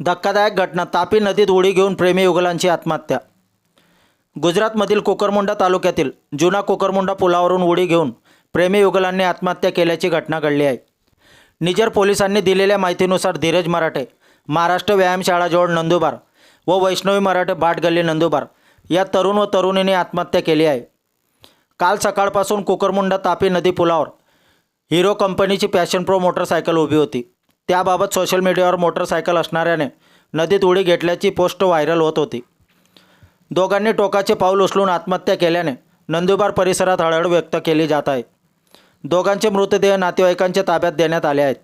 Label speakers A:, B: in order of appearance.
A: धक्कादायक घटना. तापी नदीत उडी घेऊन प्रेमी युगलांची आत्महत्या. गुजरातमधील कोकरमुंडा तालुक्यातील जुना कोकरमुंडा पुलावरून उडी घेऊन प्रेमी युगलांनी आत्महत्या केल्याची घटना घडली आहे. निजर पोलिसांनी दिलेल्या माहितीनुसार धीरज मराठे महाराष्ट्र व्यायामशाळाजवळ नंदुबार व वैष्णवी मराठे भाटगल्ली नंदुबार या तरुण व तरुणीने आत्महत्या केली आहे. काल सकाळपासून कोकरमुंडा तापी नदी पुलावर हिरो कंपनीची पॅशन प्रो मोटरसायकल उभी होती. त्याबाबत सोशल मीडियावर मोटरसायकल असणाऱ्याने नदीत उडी घेतल्याची पोस्ट व्हायरल होत होती. दोघांनी टोकाचे पाऊल उचलून आत्महत्या केल्याने नंदुरबार परिसरात हळहळ व्यक्त केली जात आहे. दोघांचे मृतदेह नातेवाईकांच्या ताब्यात देण्यात आले आहेत.